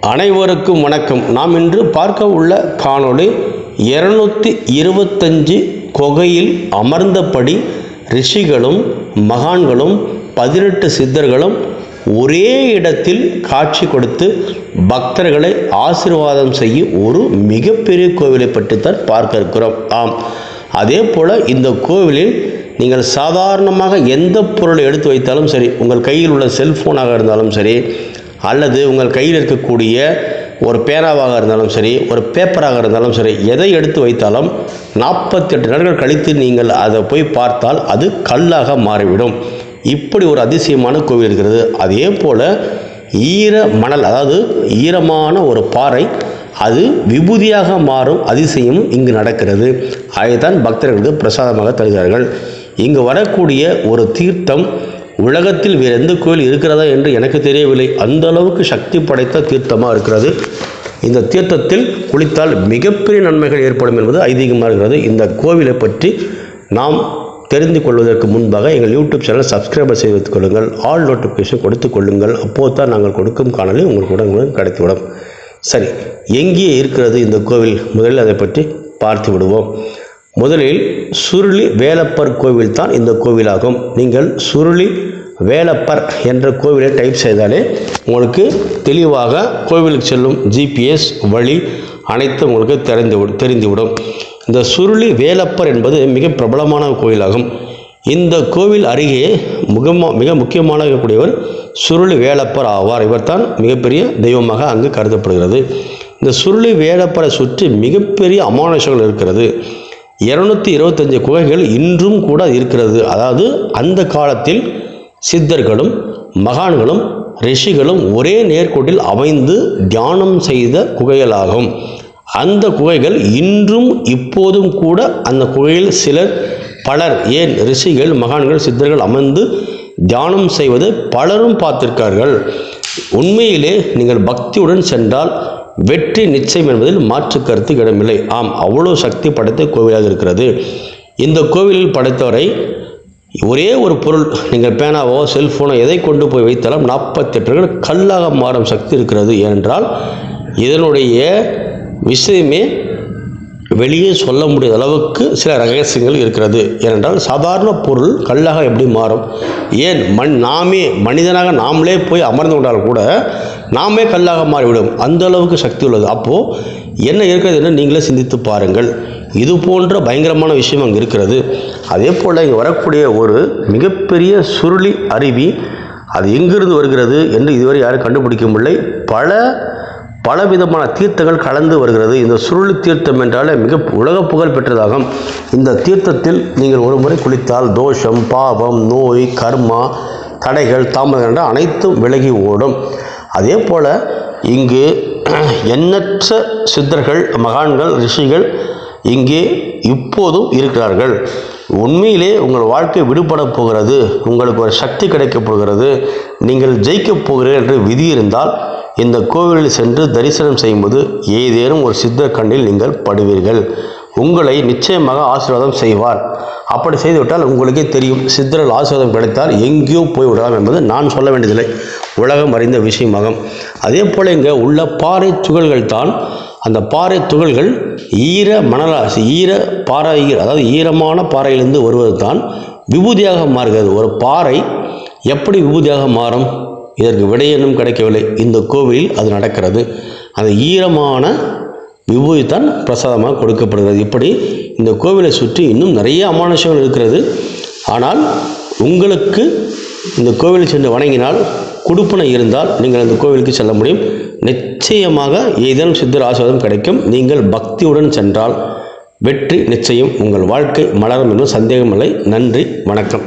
அனைவருக்கும் வணக்கம். நாம் இன்று பார்க்க உள்ள காணொளி இருநூத்தி இருபத்தஞ்சு குகையில் அமர்ந்தபடி ரிஷிகளும் மகான்களும் பதினெட்டு சித்தர்களும் ஒரே இடத்தில் காட்சி கொடுத்து பக்தர்களை ஆசீர்வாதம் செய்யும் ஒரு மிகப்பெரிய கோவிலை பற்றித்தான் பார்க்க இருக்கிறோம். ஆம். அதே போல் இந்த கோவிலில் நீங்கள் சாதாரணமாக எந்த பொருளை எடுத்து வைத்தாலும் சரி உங்கள் கையில் உள்ள செல்ஃபோனாக இருந்தாலும் சரி அல்லது உங்கள் கையில் இருக்கக்கூடிய ஒரு பேனாவாக இருந்தாலும் சரி ஒரு பேப்பராக இருந்தாலும் சரி எதை எடுத்து வைத்தாலும் நாற்பத்தெட்டு நாட்கள் கழித்து நீங்கள் அதை போய் பார்த்தால் அது கல்லாக மாறிவிடும். இப்படி ஒரு அதிசயமான கோவில் இருக்கிறது. அதே போல் ஈர மணல் அதாவது ஈரமான ஒரு பாறை அது விபூதியாக மாறும் அதிசயம் இங்கு நடக்கிறது. அதைத்தான் பக்தர்களுக்கு பிரசாதமாக தருகிறார்கள். இங்கு வரக்கூடிய ஒரு தீர்த்தம் உலகத்தில் வேறு எந்த கோயில் இருக்கிறதா என்று எனக்கு தெரியவில்லை. அந்த அளவுக்கு சக்தி படைத்த தீர்த்தமாக இருக்கிறது. இந்த தீர்த்தத்தில் குளித்தால் மிகப்பெரிய நன்மைகள் ஏற்படும் என்பது ஐதீகமாக இருக்கிறது. இந்த கோவிலை பற்றி நாம் தெரிந்து கொள்வதற்கு முன்பாக எங்கள் யூடியூப் சேனல் சப்ஸ்கிரைபர் செய்து கொள்ளுங்கள். ஆல் நோட்டிஃபிகேஷன் கொடுத்துக் கொள்ளுங்கள். அப்போது தான் நாங்கள் கொடுக்கும் காணொலி உங்களுக்கு உடனுக்குடன் கிடைத்துவிடும். சரி எங்கே இருக்கிறது இந்த கோவில்? முதலில் அதை பற்றி பார்த்து விடுவோம். முதலில் சுருளி வேலப்பர் கோவில் தான் இந்த கோவிலாகும். நீங்கள் சுருளி வேலப்பர் என்ற கோவிலை டைப் செய்தாலே உங்களுக்கு தெளிவாக கோவிலுக்கு செல்லும் ஜிபிஎஸ் வழி அனைத்தும் உங்களுக்கு தெரிந்து தெரிந்துவிடும். இந்த சுருளி வேலப்பர் என்பது மிக பிரபலமான கோவிலாகும். இந்த கோவில் அருகே முகமா மிக முக்கியமான இருக்கக்கூடியவர் சுருளி வேலப்பர் ஆவார். இவர்தான் மிகப்பெரிய தெய்வமாக அங்கு கருதப்படுகிறது. இந்த சுருளி வேலப்பரை சுற்றி மிகப்பெரிய அமானுஷங்கள் இருக்கிறது. இருநூத்தி இருபத்தஞ்சு குகைகள் இன்றும் கூட இருக்கிறது. அதாவது அந்த காலத்தில் சித்தர்களும் மகான்களும் ரிஷிகளும் ஒரே நேர்கோட்டில் அமைந்து தியானம் செய்த குகைகளாகும். அந்த குகைகள் இன்றும் இப்போதும் கூட அந்த குகையில் சிலர் பலர் ஏன் ரிஷிகள் மகான்கள் சித்தர்கள் அமர்ந்து தியானம் செய்வது பலரும் பார்த்திருக்கார்கள். உண்மையிலே நீங்கள் பக்தியுடன் சென்றால் வெற்றி நிச்சயம் என்பதில் மாற்று கருத்து இடமில்லை. ஆம் அவ்வளோ சக்தி படைத்த கோவிலாக இருக்கிறது. இந்த கோவிலில் படைத்தவரை ஒரே ஒரு பொருள் நீங்கள் பேனாவோ செல்ஃபோனோ எதை கொண்டு போய் வைத்தாலும் நாற்பத்தெட்டு கல்லாக மாறும் சக்தி இருக்கிறது. ஏனென்றால் இதனுடைய விஷயமே வெளியே சொல்ல முடியாத அளவுக்கு சில ரகசியங்கள் இருக்கிறது. ஏனென்றால் சாதாரண பொருள் கல்லாக எப்படி மாறும்? ஏன் மண் நாமே மனிதனாக நாமளே போய் அமர்ந்து கொண்டால் கூட நாமே கல்லாக மாறிவிடும். அந்த அளவுக்கு சக்தி உள்ளது. அப்போது என்ன இருக்கிறது என்று நீங்களே சிந்தித்து பாருங்கள். இது போன்ற பயங்கரமான விஷயம் அங்கே இருக்கிறது. அதே போல் இங்கே வரக்கூடிய ஒரு மிகப்பெரிய சுருளி அருவி அது எங்கிருந்து வருகிறது என்று இதுவரை யாரும் கண்டுபிடிக்க முடியலை பல விதமான தீர்த்தங்கள் கலந்து வருகிறது. இந்த சுருளி தீர்த்தம் என்றாலே மிக உலக புகழ் பெற்றதாகும். இந்த தீர்த்தத்தில் நீங்கள் ஒரு முறை குளித்தால் தோஷம் பாவம் நோய் கர்மா தடைகள் தாமதங்கள் அனைத்தும் விலகி ஓடும். அதே போல் இங்கு எண்ணற்ற சித்தர்கள் மகான்கள் ரிஷிகள் இங்கே இப்போதும் இருக்கிறார்கள். உண்மையிலே உங்கள் வாழ்க்கை விடுபட போகிறது உங்களுக்கு ஒரு சக்தி கிடைக்கப் போகிறது நீங்கள் ஜெயிக்கப் போகிறீர்கள் என்று விதி இருந்தால் இந்த கோவிலில் சென்று தரிசனம் செய்யும்போது ஏதேனும் ஒரு சித்தர் கண்ணில் நீங்கள் படுவீர்கள். உங்களை நிச்சயமாக ஆசீர்வாதம் செய்வார். அப்படி செய்துவிட்டால் உங்களுக்கே தெரியும் சித்தர்கள் ஆசீர்வாதம் கிடைத்தால் எங்கேயோ போய் விடலாம் என்பது நான் சொல்ல வேண்டியதில்லை. உலகம் அறிந்த விஷயமாகும் அதே போல் இங்கே உள்ள பாறை துகள்கள் தான் அந்த பாறை துகள்கள் ஈர மணலாசி ஈர பாறை அதாவது ஈரமான பாறையிலிருந்து வருவது தான் விபூதியாக மாறுகிறது. ஒரு பாறை எப்படி விபூதியாக மாறும்? இதற்கு விடையென்னும் கிடைக்கவில்லை. இந்த கோவிலில் அது நடக்கிறது. அந்த ஈரமான விபூதி தான் பிரசாதமாக கொடுக்கப்படுகிறது. இப்படி இந்த கோவிலை சுற்றி இன்னும் நிறைய அமானுஷங்கள் இருக்கிறது. ஆனால் உங்களுக்கு இந்த கோவிலை சென்று வணங்கினால் குடுப்பனை இருந்தால் நீங்கள் அந்த கோவிலுக்கு செல்ல முடியும். நிச்சயமாக ஏதேனும் சித்தர் ஆசீர்வாதம் கிடைக்கும். நீங்கள் பக்தியுடன் சென்றால் வெற்றி நிச்சயம். உங்கள் வாழ்க்கை மலரும் என்று சந்தேகமில்லை. நன்றி வணக்கம்.